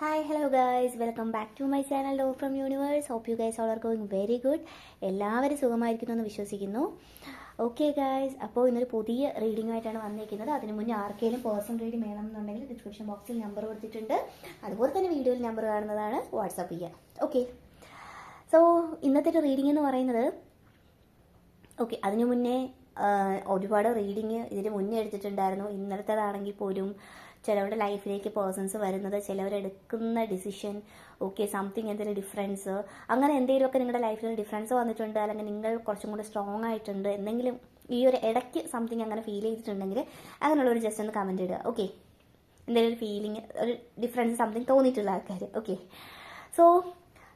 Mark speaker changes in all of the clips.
Speaker 1: Hi hello guys welcome back to my channel lo from universe hope you guys all are going very good എല്ലാവരും സുഖമായിരിക്കുന്നു എന്ന് വിശ്വസിക്കുന്നു. Okay guys അപ്പോൾ ഇന്നൊരു പുതിയ റീഡിങ്ങുമായിട്ടാണ് വന്നിരിക്കുന്നത്. അതിന് മുന്നേ ആർക്കെങ്കിലും പേഴ്സണൽ റീഡിംഗ് വേണമെന്നുണ്ടെങ്കിൽ ഡിസ്ക്രിപ്ഷൻ ബോക്സിൽ നമ്പർ കൊടുത്തിട്ടുണ്ട്. അതുപോലെ തന്നെ വീഡിയോയിൽ നമ്പർ കാണുന്നതാണ് വാട്സപ്പ് ചെയ്യുക ഓക്കെ സോ ഇന്നത്തെ ഒരു റീഡിംഗ് എന്ന് പറയുന്നത് ഓക്കെ അതിനു മുന്നേ ഒരുപാട് റീഡിങ് ഇതിന് മുന്നേ എടുത്തിട്ടുണ്ടായിരുന്നു. ഇന്നലത്തേതാണെങ്കിൽ പോലും ചിലവരുടെ ലൈഫിലേക്ക് പേഴ്സൺസ് വരുന്നത് ചിലവരെടുക്കുന്ന ഡിസിഷൻ ഓക്കെ സംതിങ് എന്തെങ്കിലും ഡിഫറൻസ് അങ്ങനെ എന്തെങ്കിലുമൊക്കെ നിങ്ങളുടെ ലൈഫിൽ ഡിഫറൻസ് വന്നിട്ടുണ്ട് അല്ലെങ്കിൽ നിങ്ങൾ കുറച്ചും കൂടി സ്ട്രോങ് ആയിട്ടുണ്ട് എന്തെങ്കിലും ഈ ഒരു ഇടയ്ക്ക് സംതിങ് അങ്ങനെ ഫീൽ ചെയ്തിട്ടുണ്ടെങ്കിൽ അങ്ങനെയുള്ള ഒരു ജസ്റ്റ് ഒന്ന് കമന്റ് ഇടുക ഓക്കെ എന്തെങ്കിലും ഒരു ഫീലിംഗ് ഒരു ഡിഫറൻസ് സംതിങ് തോന്നിയിട്ടുള്ള ആൾക്കാർ ഓക്കെ സോ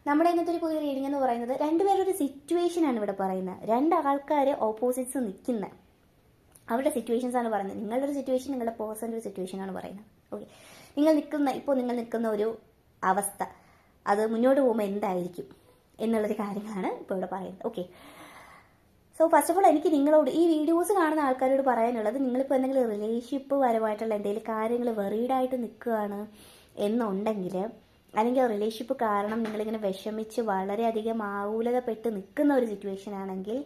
Speaker 1: നമ്മുടെ ഇന്നത്തെ ഒരു പുതിയ റീഡിംഗ് എന്ന് പറയുന്നത് രണ്ടുപേരുടെ ആണ് ഇവിടെ പറയുന്നത്. രണ്ട് ആൾക്കാർ ഓപ്പോസിറ്റ്സ് നിൽക്കുന്ന. അവരുടെ സിറ്റുവേഷൻസ് ആണ് പറയുന്നത്. നിങ്ങളുടെ ഒരു സിറ്റുവേഷൻ നിങ്ങളുടെ പേഴ്സന്റെ ഒരു സിറ്റുവേഷൻ ആണ് പറയുന്നത്. ഓക്കെ നിങ്ങൾ നിൽക്കുന്ന ഇപ്പോൾ നിങ്ങൾ നിൽക്കുന്ന ഒരു അവസ്ഥ അത് മുന്നോട്ട് പോകുമ്പോൾ എന്തായിരിക്കും എന്നുള്ളൊരു കാര്യങ്ങളാണ് ഇപ്പോൾ ഇവിടെ പറയുന്നത്. Okay so first of all എനിക്ക് നിങ്ങളോട് ഈ വീഡിയോസ് കാണുന്ന ആൾക്കാരോട് പറയാനുള്ളത് നിങ്ങളിപ്പോൾ എന്തെങ്കിലും റിലേഷൻഷിപ്പ് പരമായിട്ടുള്ള എന്തെങ്കിലും കാര്യങ്ങൾ വെറീഡായിട്ട് നിൽക്കുകയാണ് എന്നുണ്ടെങ്കിൽ അല്ലെങ്കിൽ റിലേഷൻഷിപ്പ് കാരണം നിങ്ങളിങ്ങനെ വിഷമിച്ച് വളരെയധികം ആകുലതപ്പെട്ട് നിൽക്കുന്ന ഒരു സിറ്റുവേഷൻ ആണെങ്കിൽ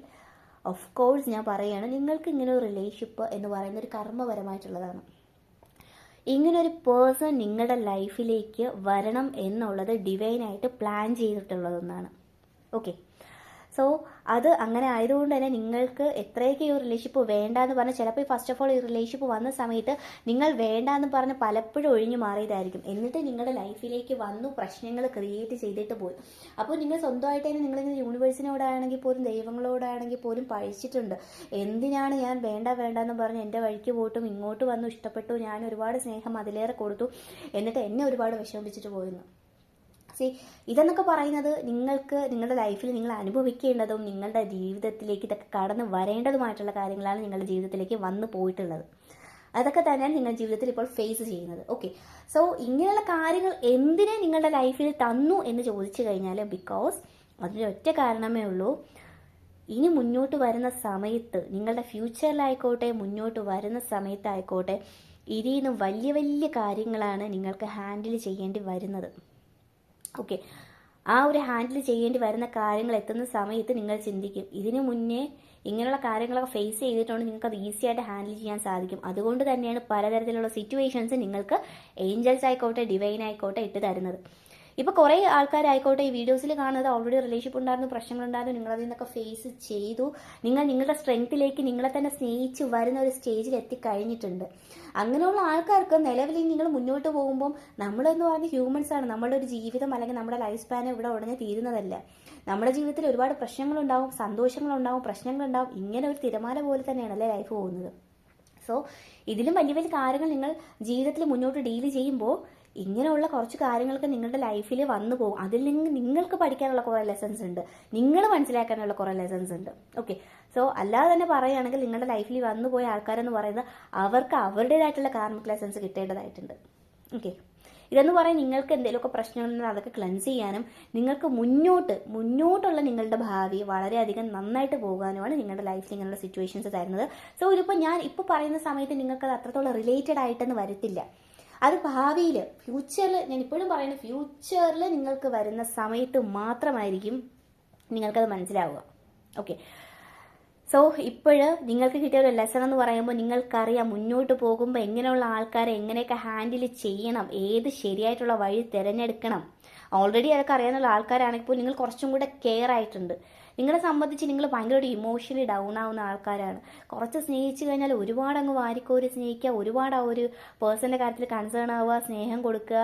Speaker 1: ഓഫ് കോഴ്സ് ഞാൻ പറയുകയാണ് നിങ്ങൾക്ക് ഇങ്ങനെ ഒരു റിലേഷൻഷിപ്പ് എന്ന് പറയുന്ന ഒരു കർമ്മപരമായിട്ടുള്ളതാണ്. ഇങ്ങനെ ഒരു പേഴ്സൺ നിങ്ങളുടെ ലൈഫിലേക്ക് വരണം എന്നുള്ളത് ഡിവൈനായിട്ട് പ്ലാൻ ചെയ്തിട്ടുള്ളതൊന്നാണ്. ഓക്കെ സോ അത് അങ്ങനെ ആയതുകൊണ്ട് തന്നെ നിങ്ങൾക്ക് എത്രയൊക്കെ ഈ റിലേഷൻഷിപ്പ് വേണ്ട എന്ന് പറഞ്ഞാൽ ചിലപ്പോൾ ഫസ്റ്റ് ഓഫ് ഓൾ ഈ റിലേഷൻഷിപ്പ് വന്ന സമയത്ത് നിങ്ങൾ വേണ്ട എന്ന് പറഞ്ഞ് പലപ്പോഴും ഒഴിഞ്ഞു മാറിയതായിരിക്കും. എന്നിട്ട് നിങ്ങളുടെ ലൈഫിലേക്ക് വന്നു പ്രശ്നങ്ങൾ ക്രിയേറ്റ് ചെയ്തിട്ട് പോയി. അപ്പോൾ നിങ്ങൾ സ്വന്തമായിട്ട് തന്നെ നിങ്ങളിങ്ങനെ യൂണിവേഴ്സിനോടാണെങ്കിൽ പോലും ദൈവങ്ങളോടാണെങ്കിൽ പോലും പഴിച്ചിട്ടുണ്ട്. എന്തിനാണ് ഞാൻ വേണ്ട വേണ്ട എന്ന് പറഞ്ഞ് എന്റെ വഴിക്ക് പോയിട്ടും ഇങ്ങോട്ട് വന്നു ഇഷ്ടപ്പെട്ടു ഞാൻ ഒരുപാട് സ്നേഹം അതിലേറെ കൊടുത്തു എന്നിട്ട് എന്നെ ഒരുപാട് വിഷമിപ്പിച്ചിട്ട് പോയിരുന്നു. സി ഇതെന്നൊക്കെ പറയുന്നത് നിങ്ങൾക്ക് നിങ്ങളുടെ ലൈഫിൽ നിങ്ങൾ അനുഭവിക്കേണ്ടതും നിങ്ങളുടെ ജീവിതത്തിലേക്ക് ഇതൊക്കെ കടന്നു വരേണ്ടതുമായിട്ടുള്ള കാര്യങ്ങളാണ് നിങ്ങളുടെ ജീവിതത്തിലേക്ക് വന്നു പോയിട്ടുള്ളത്. അതൊക്കെ തന്നെയാണ് നിങ്ങളുടെ ജീവിതത്തിൽ ഇപ്പോൾ ഫേസ് ചെയ്യുന്നത്. ഓക്കെ സോ ഇങ്ങനെയുള്ള കാര്യങ്ങൾ എന്തിനെ നിങ്ങളുടെ ലൈഫിൽ തന്നു എന്ന് ചോദിച്ചു കഴിഞ്ഞാൽ ബിക്കോസ് അതിനൊറ്റ കാരണമേ ഉള്ളൂ. ഇനി മുന്നോട്ട് വരുന്ന സമയത്ത് നിങ്ങളുടെ ഫ്യൂച്ചറിലായിക്കോട്ടെ മുന്നോട്ട് വരുന്ന സമയത്തായിക്കോട്ടെ ഇതിൽ നിന്നും വലിയ വലിയ കാര്യങ്ങളാണ് നിങ്ങൾക്ക് ഹാൻഡിൽ ചെയ്യേണ്ടി വരുന്നത്. ഓക്കെ ആ ഒരു ഹാൻഡിൽ ചെയ്യേണ്ടി വരുന്ന കാര്യങ്ങൾ എത്തുന്ന സമയത്ത് നിങ്ങൾ ചിന്തിക്കും. ഇതിനു മുന്നേ ഇങ്ങനെയുള്ള കാര്യങ്ങളൊക്കെ ഫേസ് ചെയ്തിട്ടുണ്ട്. നിങ്ങൾക്ക് അത് ഈസി ആയിട്ട് ഹാൻഡിൽ ചെയ്യാൻ സാധിക്കും. അതുകൊണ്ട് തന്നെയാണ് പലതരത്തിലുള്ള സിറ്റുവേഷൻസ് നിങ്ങൾക്ക് ഏഞ്ചൽസ് ആയിക്കോട്ടെ ഡിവൈൻ ആയിക്കോട്ടെ ഇട്ട് തരുന്നത്. ഇപ്പോൾ കുറേ ആൾക്കാരായിക്കോട്ടെ ഈ വീഡിയോസിൽ കാണുന്നത് ഓൾറെഡി റിലേഷൻഷിപ്പ് ഉണ്ടായിരുന്നു പ്രശ്നങ്ങളുണ്ടായിരുന്നു നിങ്ങൾ അതിൽ നിന്നൊക്കെ ഫേസ് ചെയ്തു. നിങ്ങൾ നിങ്ങളുടെ സ്ട്രെങ്ത്തിലേക്ക് നിങ്ങളെ തന്നെ സ്നേഹിച്ച് വരുന്ന ഒരു സ്റ്റേജിൽ എത്തിക്കഴിഞ്ഞിട്ടുണ്ട്. അങ്ങനെയുള്ള ആൾക്കാർക്ക് നിലവിൽ നിങ്ങൾ മുന്നോട്ട് പോകുമ്പോൾ നമ്മളെന്ന് പറയുന്നത് ഹ്യൂമൻസ് ആണ്. നമ്മളുടെ ഒരു ജീവിതം അല്ലെങ്കിൽ നമ്മുടെ ലൈഫ് സ്പാൻ ഇവിടെ ഉടനെ തീരുന്നതല്ല. നമ്മുടെ ജീവിതത്തിൽ ഒരുപാട് പ്രശ്നങ്ങളുണ്ടാവും സന്തോഷങ്ങളുണ്ടാവും പ്രശ്നങ്ങളുണ്ടാവും. ഇങ്ങനെ ഒരു തിരമാല പോലെ തന്നെയാണ് അല്ലേ ലൈഫ് പോകുന്നത്. സോ ഇതിലും വലിയ വലിയ കാര്യങ്ങൾ നിങ്ങൾ ജീവിതത്തിൽ മുന്നോട്ട് ഡീൽ ചെയ്യുമ്പോൾ ഇങ്ങനെയുള്ള കുറച്ച് കാര്യങ്ങളൊക്കെ നിങ്ങളുടെ ലൈഫിൽ വന്നു പോകും. അതിൽ നിന്ന് നിങ്ങൾക്ക് പഠിക്കാനുള്ള കുറേ ലെസൺസ് ഉണ്ട്. നിങ്ങൾ മനസ്സിലാക്കാനുള്ള കുറേ ലെസൺസ് ഉണ്ട്. ഓക്കെ സോ അല്ലാതെ തന്നെ പറയുകയാണെങ്കിൽ നിങ്ങളുടെ ലൈഫിൽ വന്നു പോയ ആൾക്കാരെന്ന് പറയുന്നത് അവർക്ക് അവരുടേതായിട്ടുള്ള കാർമിക് ലെസൻസ് കിട്ടേണ്ടതായിട്ടുണ്ട്. ഓക്കെ ഇതെന്ന് പറയാൻ നിങ്ങൾക്ക് എന്തെങ്കിലുമൊക്കെ പ്രശ്നങ്ങളുണ്ടെങ്കിൽ അതൊക്കെ ക്ലൻസ് ചെയ്യാനും നിങ്ങൾക്ക് മുന്നോട്ട് മുന്നോട്ടുള്ള നിങ്ങളുടെ ഭാവി വളരെയധികം നന്നായിട്ട് പോകാനുമാണ് നിങ്ങളുടെ ലൈഫിൽ ഇങ്ങനെയുള്ള സിറ്റുവേഷൻസ് തരുന്നത്. സോ ഇതിപ്പോൾ ഞാൻ ഇപ്പോൾ പറയുന്ന സമയത്ത് നിങ്ങൾക്ക് അത് അത്രത്തോളം റിലേറ്റഡ് ആയിട്ടൊന്നും വരത്തില്ല. അത് ഭാവിയിൽ ഫ്യൂച്ചറിൽ ഞാൻ ഇപ്പോഴും പറയുന്നത് ഫ്യൂച്ചറിൽ നിങ്ങൾക്ക് വരുന്ന സമയത്ത് മാത്രമായിരിക്കും നിങ്ങൾക്കത് മനസ്സിലാവുക. ഓക്കെ സോ ഇപ്പോഴ് നിങ്ങൾക്ക് കിട്ടിയ ഒരു ലെസൺ എന്ന് പറയുമ്പോൾ നിങ്ങൾക്കറിയാം മുന്നോട്ട് പോകുമ്പോൾ എങ്ങനെയുള്ള ആൾക്കാരെ എങ്ങനെയൊക്കെ ഹാൻഡിൽ ചെയ്യണം ഏത് ശരിയായിട്ടുള്ള വഴി തിരഞ്ഞെടുക്കണം. ഓൾറെഡി അതൊക്കെ അറിയാനുള്ള ആൾക്കാരാണെങ്കിൽ പോലും നിങ്ങൾ കുറച്ചും കൂടെ കെയർ ആയിട്ടുണ്ട്. നിങ്ങളെ സംബന്ധിച്ച് നിങ്ങൾ ഭയങ്കരമായിട്ട് ഇമോഷണലി ഡൗൺ ആവുന്ന ആൾക്കാരാണ്. കുറച്ച് സ്നേഹിച്ചു കഴിഞ്ഞാൽ ഒരുപാട് അങ്ങ് വാരിക്കോരി സ്നേഹിക്കുക ഒരുപാട് ആ ഒരു പേഴ്സന്റെ കാര്യത്തിൽ കൺസേൺ ആവുക സ്നേഹം കൊടുക്കുക.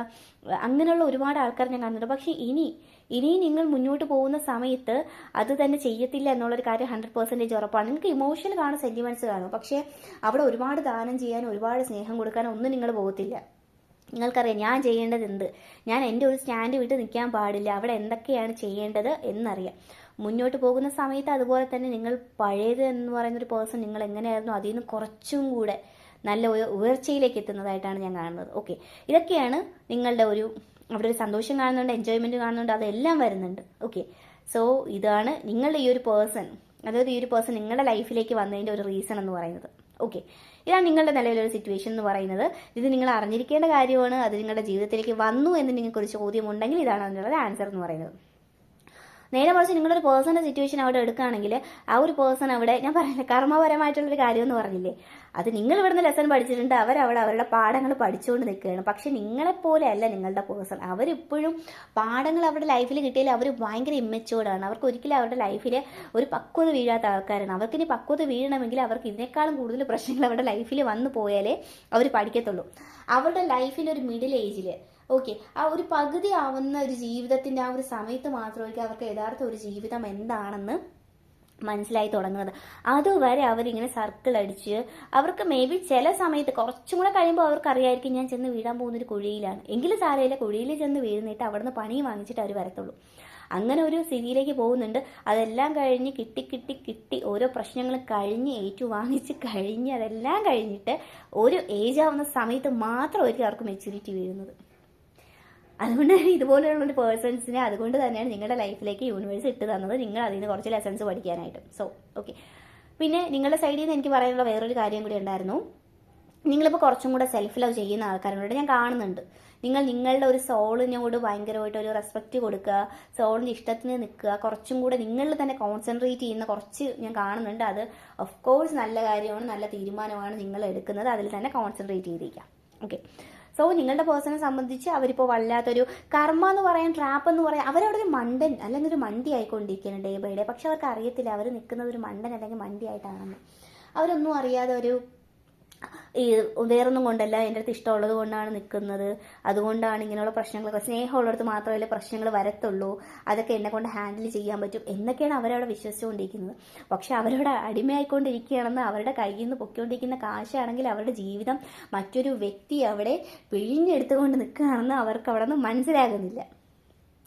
Speaker 1: അങ്ങനെയുള്ള ഒരുപാട് ആൾക്കാർ ഞാൻ കണ്ടിട്ടുണ്ട്. പക്ഷേ ഇനി ഇനി നിങ്ങൾ മുന്നോട്ട് പോകുന്ന സമയത്ത് അത് തന്നെ ചെയ്യത്തില്ല എന്നുള്ളൊരു കാര്യം ഹൺഡ്രഡ് പെർസെന്റേജ് ഉറപ്പാണ്. നിങ്ങൾക്ക് ഇമോഷണൽ കാണും സെന്റിമെന്റ്സ് കാണും. പക്ഷേ അവിടെ ഒരുപാട് ദാനം ചെയ്യാനും ഒരുപാട് സ്നേഹം കൊടുക്കാനും ഒന്നും നിങ്ങൾ പോകത്തില്ല. നിങ്ങൾക്കറിയാം ഞാൻ ചെയ്യേണ്ടത് എന്ത്? ഞാൻ എന്റെ ഒരു സ്റ്റാൻഡ് വിട്ട് നിൽക്കാൻ പാടില്ല. അവിടെ എന്തൊക്കെയാണ് ചെയ്യേണ്ടത് എന്നറിയാം. മുന്നോട്ട് പോകുന്ന സമയത്ത് അതുപോലെ തന്നെ നിങ്ങൾ പഴയത് എന്ന് പറയുന്ന ഒരു പേഴ്സൺ നിങ്ങൾ എങ്ങനെയായിരുന്നു അതിൽ നിന്ന് കുറച്ചും കൂടെ നല്ല ഉയർച്ചയിലേക്ക് എത്തുന്നതായിട്ടാണ് ഞാൻ കാണുന്നത്. ഓക്കെ ഇതൊക്കെയാണ് നിങ്ങളുടെ ഒരു അവിടെ ഒരു സന്തോഷം കാണുന്നുണ്ട് എൻജോയ്മെന്റ് കാണുന്നുണ്ട് അതെല്ലാം വരുന്നുണ്ട്. ഓക്കെ സോ ഇതാണ് നിങ്ങളുടെ ഈ ഒരു പേഴ്സൺ അതായത് ഈ ഒരു പേഴ്സൺ നിങ്ങളുടെ ലൈഫിലേക്ക് വന്നതിന്റെ ഒരു റീസൺ എന്ന് പറയുന്നത്. ഓക്കെ ഇതാണ് നിങ്ങളുടെ നിലവിലൊരു സിറ്റുവേഷൻ എന്ന് പറയുന്നത്. ഇത് നിങ്ങൾ അറിഞ്ഞിരിക്കേണ്ട കാര്യമാണ്. അത് നിങ്ങളുടെ ജീവിതത്തിലേക്ക് വന്നു എന്ന് നിങ്ങൾക്കൊരു ചോദ്യം ഉണ്ടെങ്കിൽ ഇതാണ് അതിനുള്ള ആൻസർ എന്ന് പറയുന്നത്. നേരെ മറിച്ച് നിങ്ങളൊരു പേഴ്സണൽ സിറ്റുവേഷൻ അവിടെ എടുക്കുകയാണെങ്കിൽ ആ ഒരു പേഴ്സൺ അവിടെ ഞാൻ പറഞ്ഞില്ലേ കർമ്മപരമായിട്ടുള്ളൊരു കാര്യം എന്ന് പറഞ്ഞില്ലേ? അത് നിങ്ങൾ ഇവിടുന്ന് ലെസൺ പഠിച്ചിട്ടുണ്ട് അവരവിടെ അവരുടെ പാഠങ്ങൾ പഠിച്ചുകൊണ്ട് നിൽക്കുകയാണ്. പക്ഷെ നിങ്ങളെപ്പോലെ അല്ല നിങ്ങളുടെ പേഴ്സൺ അവരിപ്പോഴും പാഠങ്ങൾ അവരുടെ ലൈഫിൽ കിട്ടിയാൽ അവർ ഭയങ്കര ഇമ്മച്ചുവേർഡാണ് അവർക്ക് ഒരിക്കലും അവരുടെ ലൈഫിൽ ഒരു പക്വത വീഴാത്ത ആൾക്കാരാണ്. അവർക്കിനി പക്വത വീഴണമെങ്കിൽ അവർക്ക് ഇതിനേക്കാളും കൂടുതൽ പ്രശ്നങ്ങൾ അവരുടെ ലൈഫിൽ വന്നു പോയാലേ അവർ പഠിക്കത്തുള്ളൂ. അവരുടെ ലൈഫിൽ ഒരു മിഡിൽ ഏജിൽ ഓക്കെ ആ ഒരു പകുതി ആവുന്ന ഒരു ജീവിതത്തിന്റെ ആ ഒരു സമയത്ത് മാത്രമായിരിക്കും അവർക്ക് യഥാർത്ഥ ഒരു ജീവിതം എന്താണെന്ന് മനസ്സിലായി തുടങ്ങുന്നത്. അതുവരെ അവരിങ്ങനെ സർക്കിൾ അടിച്ച് അവർക്ക് മേ ബി ചില സമയത്ത് കുറച്ചും കൂടെ കഴിയുമ്പോൾ അവർക്ക് അറിയായിരിക്കും ഞാൻ ചെന്ന് വീഴാൻ പോകുന്ന ഒരു കുഴിയിലാണ്. എങ്കിലും സാരമില്ല കുഴിയിൽ ചെന്ന് വീഴുന്നിട്ട് അവിടുന്ന് പണി വാങ്ങിച്ചിട്ട് അവർ വരത്തുള്ളൂ. അങ്ങനെ ഒരു സ്ഥിതിയിലേക്ക് പോകുന്നുണ്ട്. അതെല്ലാം കഴിഞ്ഞ് കിട്ടി കിട്ടി കിട്ടി ഓരോ പ്രശ്നങ്ങൾ കഴിഞ്ഞ് ഏറ്റു വാങ്ങിച്ച് കഴിഞ്ഞ് അതെല്ലാം കഴിഞ്ഞിട്ട് ഒരു ഏജ് ആവുന്ന സമയത്ത് മാത്രമായിരിക്കും അവർക്ക് മെച്യൂരിറ്റി വീഴുന്നത്. അതുകൊണ്ട് തന്നെ ഇതുപോലെയുള്ള ഒരു പേഴ്സൺസിനെ അതുകൊണ്ട് തന്നെയാണ് നിങ്ങളുടെ ലൈഫിലേക്ക് യൂണിവേഴ്സ് ഇട്ട് തന്നത്. നിങ്ങൾ അതിൽ നിന്ന് കുറച്ച് ലെസൺസ് പഠിക്കാനായിട്ട്. സോ ഓക്കെ പിന്നെ നിങ്ങളുടെ സൈഡിൽ നിന്ന് എനിക്ക് പറയാനുള്ള വേറൊരു കാര്യം കൂടി ഉണ്ടായിരുന്നു. നിങ്ങളിപ്പോൾ കുറച്ചും കൂടെ സെൽഫ് ലവ് ചെയ്യുന്ന ആൾക്കാരോട് ഞാൻ കാണുന്നുണ്ട്. നിങ്ങൾ നിങ്ങളുടെ ഒരു സോളിനോട് ഭയങ്കരമായിട്ട് ഒരു റെസ്പെക്റ്റ് കൊടുക്കുക സോളിന്റെ ഇഷ്ടത്തിന് നിൽക്കുക കുറച്ചും കൂടെ നിങ്ങളിൽ തന്നെ കോൺസെൻട്രേറ്റ് ചെയ്യുന്ന കുറച്ച് ഞാൻ കാണുന്നുണ്ട്. അത് ഓഫ് കോഴ്സ് നല്ല കാര്യമാണ് നല്ല തീരുമാനമാണ് നിങ്ങൾ എടുക്കുന്നത്. അതിൽ തന്നെ കോൺസെൻട്രേറ്റ് ചെയ്തിരിക്കാം ഓക്കെ സോ നിങ്ങളുടെ പേഴ്സണെ സംബന്ധിച്ച് അവരിപ്പോൾ വല്ലാത്തൊരു കർമ്മ എന്ന് പറയാൻ ട്രാപ്പ് എന്ന് പറയാൻ അവരവിടെ ഒരു മണ്ടൻ അല്ലെങ്കിൽ ഒരു മണ്ടി ആയിക്കൊണ്ടിരിക്കുകയാണ് ഡേ ബൈ ഡേ പക്ഷെ അവർക്ക് അറിയത്തില്ല. അവർ നിൽക്കുന്നത് ഒരു മണ്ടൻ അല്ലെങ്കിൽ മണ്ടി ആയിട്ടാണെന്ന്. അവരൊന്നും അറിയാതെ ഒരു ഈ വേറൊന്നും കൊണ്ടല്ല എന്റെ അടുത്ത് ഇഷ്ടമുള്ളത് കൊണ്ടാണ് നിൽക്കുന്നത്. അതുകൊണ്ടാണ് ഇങ്ങനെയുള്ള പ്രശ്നങ്ങളൊക്കെ. സ്നേഹമുള്ളിടത്ത് മാത്രമല്ലേ പ്രശ്നങ്ങൾ വരത്തുള്ളൂ. അതൊക്കെ എന്നെ കൊണ്ട് ഹാൻഡിൽ ചെയ്യാൻ പറ്റും എന്നൊക്കെയാണ് അവരവിടെ വിശ്വസിച്ചുകൊണ്ടിരിക്കുന്നത്. പക്ഷെ അവരവിടെ അടിമയായിക്കൊണ്ടിരിക്കുകയാണെന്ന് അവരുടെ കയ്യിൽ നിന്ന് പൊക്കിക്കൊണ്ടിരിക്കുന്ന കാശാണെങ്കിൽ അവരുടെ ജീവിതം മറ്റൊരു വ്യക്തി അവിടെ പിഴിഞ്ഞെടുത്തുകൊണ്ട് നിൽക്കുകയാണെന്ന് അവർക്ക് അവിടെ നിന്ന് മനസ്സിലാകുന്നില്ല.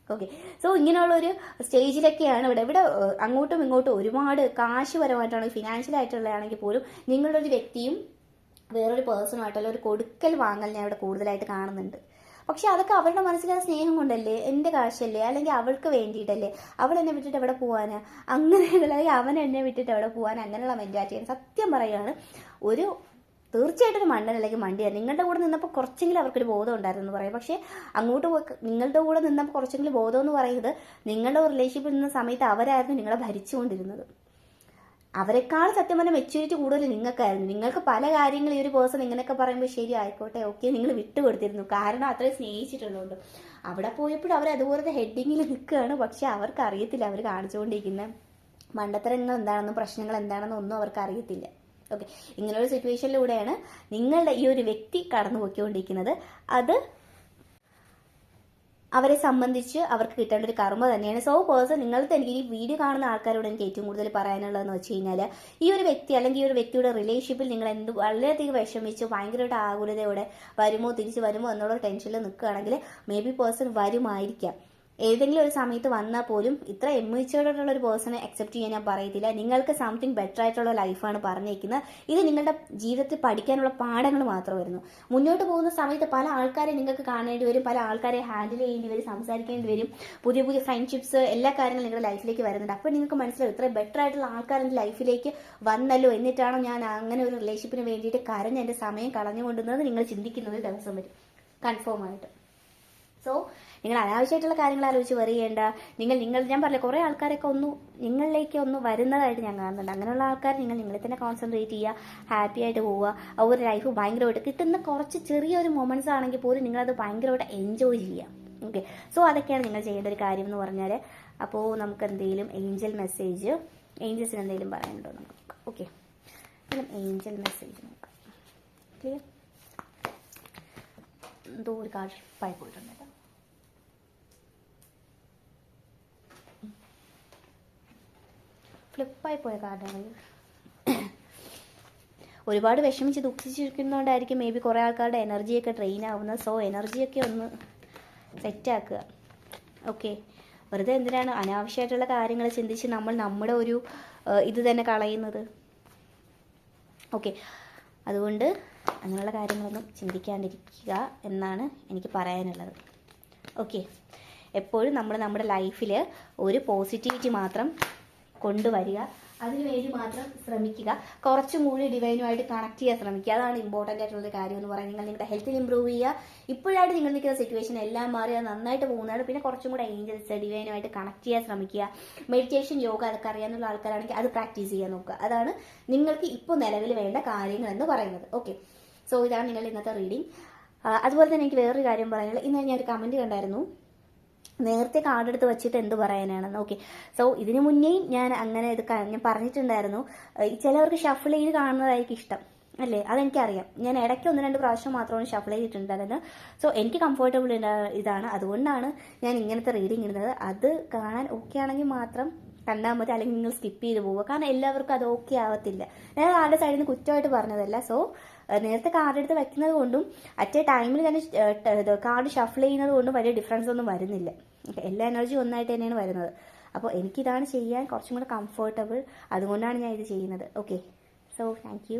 Speaker 1: ഓക്കെ. സോ ഇങ്ങനെയുള്ളൊരു സ്റ്റേജിലൊക്കെയാണ് ഇവിടെ. ഇവിടെ അങ്ങോട്ടും ഇങ്ങോട്ടും ഒരുപാട് കാശ് പരമായിട്ടാണെങ്കിൽ ഫിനാൻഷ്യൽ ആയിട്ടുള്ളതാണെങ്കിൽ പോലും നിങ്ങളുടെ ഒരു വ്യക്തിയും വേറൊരു പേഴ്സണുമായിട്ടുള്ള ഒരു കൊടുക്കൽ വാങ്ങൽ ഞാൻ ഇവിടെ കൂടുതലായിട്ട് കാണുന്നുണ്ട്. പക്ഷെ അതൊക്കെ അവരുടെ മനസ്സിൽ ആ സ്നേഹം കൊണ്ടല്ലേ? എന്റെ കാശല്ലേ? അല്ലെങ്കിൽ അവൾക്ക് വേണ്ടിയിട്ടല്ലേ? അവൾ എന്നെ വിട്ടിട്ട് എവിടെ പോവാനാ? അങ്ങനെയുള്ള അല്ലെങ്കിൽ അവൻ എന്നെ വിട്ടിട്ട് എവിടെ പോവാൻ അങ്ങനെയുള്ള മെന്റാലിറ്റിയാണ് സത്യം പറയുകയാണ് ഒരു തീർച്ചയായിട്ടും ഒരു മണ്ടൻ അല്ലെങ്കിൽ മണ്ടിയാണ് നിങ്ങളുടെ കൂടെ നിന്നപ്പോൾ കുറച്ചെങ്കിലും അവർക്കൊരു ബോധം ഉണ്ടായിരുന്നു എന്ന് പറയാം. പക്ഷേ അങ്ങോട്ട് പോയി നിങ്ങളുടെ കൂടെ നിന്നപ്പോൾ കുറച്ചെങ്കിലും ബോധം എന്ന് പറയുന്നത് നിങ്ങളുടെ റിലേഷൻഷിപ്പിൽ നിന്ന സമയത്ത് അവരായിരുന്നു നിങ്ങളെ ഭരിച്ചുകൊണ്ടിരുന്നത്. അവരെക്കാൾ സത്യം പറഞ്ഞാൽ മെച്യൂരിറ്റി കൂടുതൽ നിങ്ങൾക്കായിരുന്നു. നിങ്ങൾക്ക് പല കാര്യങ്ങൾ ഈ ഒരു പേഴ്സൺ ഇങ്ങനെയൊക്കെ പറയുമ്പോൾ ശരി ആയിക്കോട്ടെ ഓക്കെ നിങ്ങൾ വിട്ടുകൊടുത്തിരുന്നു കാരണം അത്രയും സ്നേഹിച്ചിട്ടുള്ളതുകൊണ്ട്. അവിടെ പോയപ്പോഴും അവർ അതുപോലത്തെ ഹെഡിങ്ങിൽ നിൽക്കുകയാണ്. പക്ഷെ അവർക്ക് അറിയത്തില്ല അവർ കാണിച്ചുകൊണ്ടിരിക്കുന്ന മണ്ടത്തരങ്ങൾ എന്താണെന്നും പ്രശ്നങ്ങൾ എന്താണെന്നും ഒന്നും അവർക്ക് അറിയത്തില്ല. ഓക്കെ ഇങ്ങനൊരു സിറ്റുവേഷനിലൂടെയാണ് നിങ്ങളുടെ ഈ ഒരു വ്യക്തി കടന്നു പോയിക്കൊണ്ടിരിക്കുന്നത് അത് അവരെ സംബന്ധിച്ച് അവർക്ക് കിട്ടേണ്ട ഒരു കർമ്മ തന്നെയാണ്. സോ പേഴ്സൺ നിങ്ങൾക്ക് എനിക്ക് ഈ വീഡിയോ കാണുന്ന ആൾക്കാരോട് എനിക്ക് ഏറ്റവും കൂടുതൽ പറയാനുള്ളതെന്ന് വെച്ച് കഴിഞ്ഞാൽ ഈ ഒരു വ്യക്തി അല്ലെങ്കിൽ ഈ ഒരു വ്യക്തിയുടെ റിലേഷൻഷിപ്പിൽ നിങ്ങൾ എന്ത് വളരെയധികം വിഷമിച്ച് ഭയങ്കരമായിട്ട് ആകുലതയോടെ വരുമോ തിരിച്ച് വരുമോ എന്നുള്ള ടെൻഷനിൽ നിൽക്കുകയാണെങ്കിൽ മേ ബി പേഴ്സൺ വരുമായിരിക്കാം. ഏതെങ്കിലും ഒരു സമയത്ത് വന്നാൽ പോലും ഇത്ര എമ്മിച്ചോടുള്ള ഒരു പേഴ്സണെ അക്സെപ്റ്റ് ചെയ്യാൻ ഞാൻ പറയത്തില്ല. നിങ്ങൾക്ക് സംതിങ് ബെറ്റർ ആയിട്ടുള്ള ലൈഫാണ് പറഞ്ഞേക്കുന്നത്. ഇത് നിങ്ങളുടെ ജീവിതത്തിൽ പഠിക്കാനുള്ള പാഠങ്ങൾ മാത്രമായിരുന്നു. മുന്നോട്ട് പോകുന്ന സമയത്ത് പല ആൾക്കാരെ നിങ്ങൾക്ക് കാണേണ്ടി വരും പല ആൾക്കാരെ ഹാൻഡിൽ ചെയ്യേണ്ടി വരും സംസാരിക്കേണ്ടി വരും. പുതിയ പുതിയ ഫ്രണ്ട്ഷിപ്സ് എല്ലാ കാര്യങ്ങളും നിങ്ങളുടെ ലൈഫിലേക്ക് വരുന്നുണ്ട്. അപ്പോൾ നിങ്ങൾക്ക് മനസ്സിലാവും ഇത്ര ബെറ്റർ ആയിട്ടുള്ള ആൾക്കാർ എന്റെ ലൈഫിലേക്ക് വന്നല്ലോ എന്നിട്ടാണോ ഞാൻ അങ്ങനെ ഒരു റിലേഷൻഷിപ്പിന് വേണ്ടിയിട്ട് കരഞ്ഞ് എന്റെ സമയം കളഞ്ഞുകൊണ്ടുന്നത് നിങ്ങൾ ചിന്തിക്കുന്ന ഒരു ദിവസം വരും. കൺഫേം ആയിട്ട്. സോ നിങ്ങൾ അനാവശ്യമായിട്ടുള്ള കാര്യങ്ങൾ ആലോചിച്ച് വരികേണ്ട നിങ്ങൾ നിങ്ങൾ ഞാൻ പറഞ്ഞ കുറേ ആൾക്കാരൊക്കെ ഒന്ന് നിങ്ങളിലേക്ക് ഒന്ന് വരുന്നതായിട്ട് ഞാൻ കാണുന്നുണ്ട്. അങ്ങനെയുള്ള ആൾക്കാർ നിങ്ങൾ നിങ്ങളെ തന്നെ കോൺസെൻട്രേറ്റ് ചെയ്യുക ഹാപ്പി ആയിട്ട് പോവുക. ആ ഒരു ലൈഫ് ഭയങ്കരമായിട്ട് കിട്ടുന്ന കുറച്ച് ചെറിയൊരു മൊമെന്റ്സ് ആണെങ്കിൽ പോലും നിങ്ങളത് ഭയങ്കരമായിട്ട് എൻജോയ് ചെയ്യുക. ഓക്കെ സോ അതൊക്കെയാണ് നിങ്ങൾ ചെയ്യേണ്ട ഒരു കാര്യം എന്ന് പറഞ്ഞാൽ അപ്പോൾ നമുക്ക് എന്തെങ്കിലും ഏഞ്ചൽ മെസ്സേജ് ഏഞ്ചൽസിന് എന്തെങ്കിലും പറയാനുണ്ടോ നമുക്ക് ഓക്കെ ഏഞ്ചൽ മെസ്സേജ് നോക്കാം. ക്ലിയർ എന്തോ ഒരു കാർഡ് പായി പോയിട്ടുണ്ട് കേട്ടോ ഫ്ലിപ്പായി പോയ കാർഡാണ് ഒരുപാട് വിഷമിച്ച് ദുഃഖിച്ചിരിക്കുന്നതുകൊണ്ടായിരിക്കും മേ ബി കുറേ ആൾക്കാരുടെ എനർജിയൊക്കെ ട്രെയിൻ ആവുന്നത്. സോ എനർജിയൊക്കെ ഒന്ന് സെറ്റാക്കുക ഓക്കെ വെറുതെ എന്തിനാണ് അനാവശ്യമായിട്ടുള്ള കാര്യങ്ങൾ ചിന്തിച്ച് നമ്മൾ നമ്മുടെ ഒരു ഇത് തന്നെ കളയുന്നത്? ഓക്കെ അതുകൊണ്ട് അങ്ങനെയുള്ള കാര്യങ്ങളൊന്നും ചിന്തിക്കാണ്ടിരിക്കുക എന്നാണ് എനിക്ക് പറയാനുള്ളത്. ഓക്കെ എപ്പോഴും നമ്മൾ നമ്മുടെ ലൈഫിൽ ഒരു പോസിറ്റിവിറ്റി മാത്രം കൊണ്ടുവരിക. അതിനുവേണ്ടി മാത്രം ശ്രമിക്കുക. കുറച്ചും കൂടി ഡിവൈനുമായിട്ട് കണക്ട് ചെയ്യാൻ ശ്രമിക്കുക. അതാണ് ഇമ്പോർട്ടന്റ് ആയിട്ടുള്ള ഒരു കാര്യം എന്ന് പറയുന്നത്. നിങ്ങൾ നിങ്ങളുടെ ഹെൽത്തിൽ ഇമ്പ്രൂവ് ചെയ്യുക. ഇപ്പോഴായിട്ട് നിങ്ങൾ നിൽക്കുന്ന സിറ്റുവേഷൻ എല്ലാം മാറി അത് നന്നായിട്ട് പോകുന്നതാണ്. പിന്നെ കുറച്ചും കൂടെ ഏഞ്ചൽസ് ഡിവൈനുമായിട്ട് കണക്ട് ചെയ്യാൻ ശ്രമിക്കുക. മെഡിറ്റേഷൻ യോഗ അതൊക്കെ അറിയാനുള്ള ആൾക്കാരാണെങ്കിൽ അത് പ്രാക്ടീസ് ചെയ്യാൻ നോക്കുക. അതാണ് നിങ്ങൾക്ക് ഇപ്പോൾ നിലവിൽ വേണ്ട കാര്യങ്ങൾ എന്ന് പറയുന്നത്. ഓക്കെ സോ ഇതാണ് നിങ്ങളുടെ ഇന്നത്തെ റീഡിങ് അതുപോലെ തന്നെ എനിക്ക് വേറൊരു കാര്യം പറയാനുള്ളത്. ഇന്ന് ഞാൻ ഒരു കമന്റ് കണ്ടായിരുന്നു. നേരത്തെ കാർഡ് എടുത്ത് വെച്ചിട്ട് എന്ത് പറയാനാണ്? ഓക്കെ സോ ഇതിനു മുന്നേയും ഞാൻ അങ്ങനെ ഇത് ഞാൻ പറഞ്ഞിട്ടുണ്ടായിരുന്നു. ചിലവർക്ക് ഷഫിൾ ചെയ്ത് കാണുന്നതായിരിക്കും ഇഷ്ടം. അല്ലേ? അതെനിക്കറിയാം. ഞാൻ ഇടയ്ക്ക് ഒന്ന് രണ്ട് പ്രാവശ്യം മാത്രമാണ് ഷഫിൾ ചെയ്തിട്ടുണ്ടായിരുന്നത്. സോ എനിക്ക് കംഫർട്ടബിൾ ഇതാണ്. അതുകൊണ്ടാണ് ഞാൻ ഇങ്ങനത്തെ റീഡിങ് ഇടുന്നത്. അത് കാണാൻ ഓക്കെ ആണെങ്കിൽ മാത്രം കണ്ടാൽ മതി. അല്ലെങ്കിൽ നിങ്ങൾ സ്കിപ്പ് ചെയ്ത് പോവുക. കാരണം എല്ലാവർക്കും അത് ഓക്കെ ആവത്തില്ല. ഞാൻ ആരുടെ സൈഡിൽ നിന്ന് കുറ്റമായിട്ട് പറഞ്ഞതല്ല. സോ നേരത്തെ കാർഡ് എടുത്ത് വെക്കുന്നത് കൊണ്ടും അറ്റേ ടൈമിൽ തന്നെ കാർഡ് ഷഫിൾ ചെയ്യുന്നത് കൊണ്ടും വലിയ ഡിഫറൻസ് ഒന്നും വരുന്നില്ല. എല്ലാ എനർജിയും ഒന്നായിട്ട് തന്നെയാണ് വരുന്നത്. അപ്പോൾ എനിക്കിതാണ് ചെയ്യാൻ കുറച്ചും കൂടെ കംഫർട്ടബിൾ അതുകൊണ്ടാണ് ഞാൻ ഇത് ചെയ്യുന്നത്. Okay so thank